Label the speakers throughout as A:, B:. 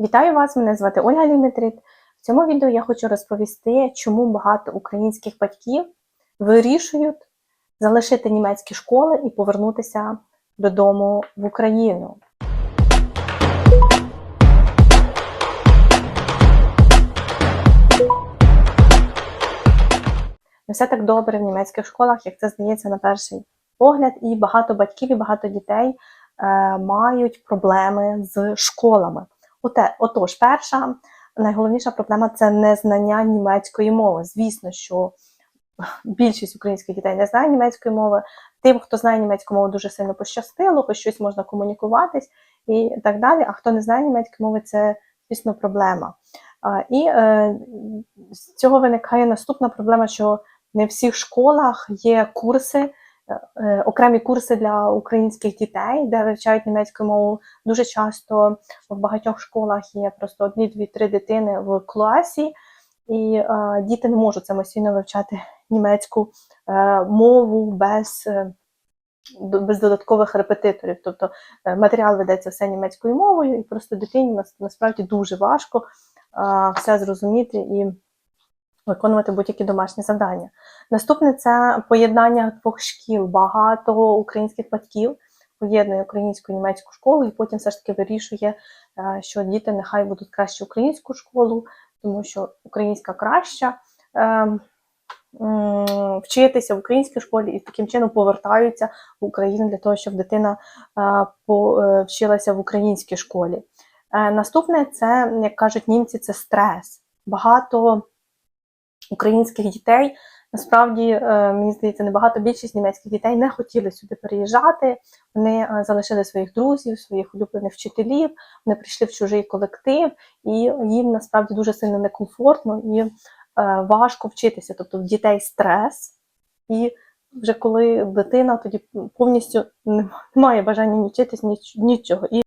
A: Вітаю вас! Мене звати Ольга Ліметрит. В цьому відео я хочу розповісти, чому багато українських батьків вирішують залишити німецькі школи і повернутися додому в Україну. Не все так добре в німецьких школах, як це здається на перший погляд, і багато батьків і багато дітей е, мають проблеми з школами. Отож, перша найголовніша проблема це незнання німецької мови. Звісно, що більшість українських дітей не знає німецької мови. Тим, хто знає німецьку мову, дуже сильно пощастило, хоч щось можна комунікуватись і так далі. А хто не знає німецької мови, це звісно проблема. І е, з цього виникає наступна проблема, що не в всіх школах є курси, окремі курси для українських дітей, де вивчають німецьку мову. Дуже часто в багатьох школах є просто одні, дві, три дитини в класі, і е, діти не можуть самостійно вивчати німецьку е, мову без, е, без додаткових репетиторів. Тобто е, матеріал ведеться все німецькою мовою, і просто дитині насправді дуже важко е, все зрозуміти і виконувати будь-які домашні завдання. Наступне це поєднання двох шкіл. Багато українських батьків поєднує українську і німецьку школу, і потім все ж таки вирішує, е, що діти нехай будуть краще українську школу, тому що українська краща. Е, Вчитися в українській школі і таким чином повертаються в Україну для того, щоб дитина е, вчилася в українській школі. Наступне це, як кажуть німці, це стрес. Багато українських дітей. Насправді, е, мені здається, небагато більшість німецьких дітей не хотіли сюди переїжджати. Вони е, залишили своїх друзів, своїх улюблених вчителів, вони прийшли в чужий колектив, і їм насправді дуже сильно некомфортно і е, важко вчитися. Тобто в дітей стрес, і вже коли дитина тоді повністю не має бажання ні вчитись, нічого. І,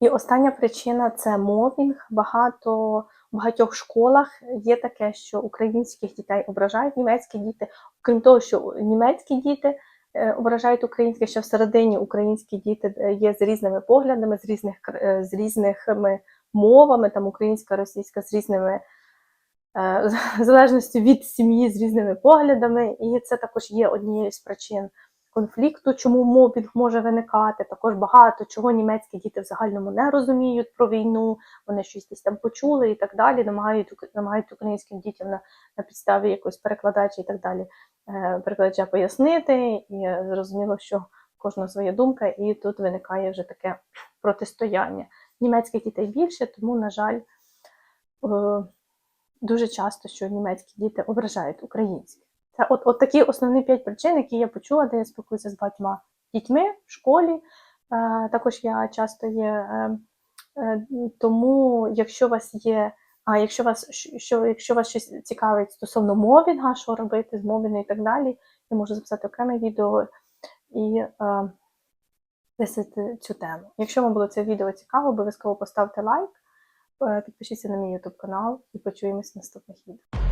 A: і остання причина це мовінг. Багато в багатьох школах є таке, що українських дітей ображають німецькі діти. Окрім того, що німецькі діти е, ображають українських, що всередині українські діти е, є з різними поглядами, з різних е, з різними мовами, там українська, російська, з різними залежності від сім'ї, з різними поглядами. І це також є однією з причин конфлікту, чому мобінг може виникати. Також багато чого німецькі діти в загальному не розуміють про війну, вони щось десь там почули і так далі. Намагають намагають українським дітям на, на підставі якогось перекладача і так далі е, перекладача пояснити. І зрозуміло, що в кожного своя думка, і тут виникає вже таке протистояння. Німецьких дітей більше, тому, на жаль, е, дуже часто, що німецькі діти ображають українські. Це от, от такі основні п'ять причин, які я почула, де я спілкуюся з багатьма дітьми в школі. Також я часто є. Е, е, тому, якщо у вас є, а якщо вас що, якщо вас щось цікавить стосовно мовінга, що робити з мовінгом і так далі, я можу записати окреме відео і е, цю тему. Якщо вам було це відео цікаво, обов'язково поставте лайк, підпишіться на мій YouTube канал і почуємось в наступних відео.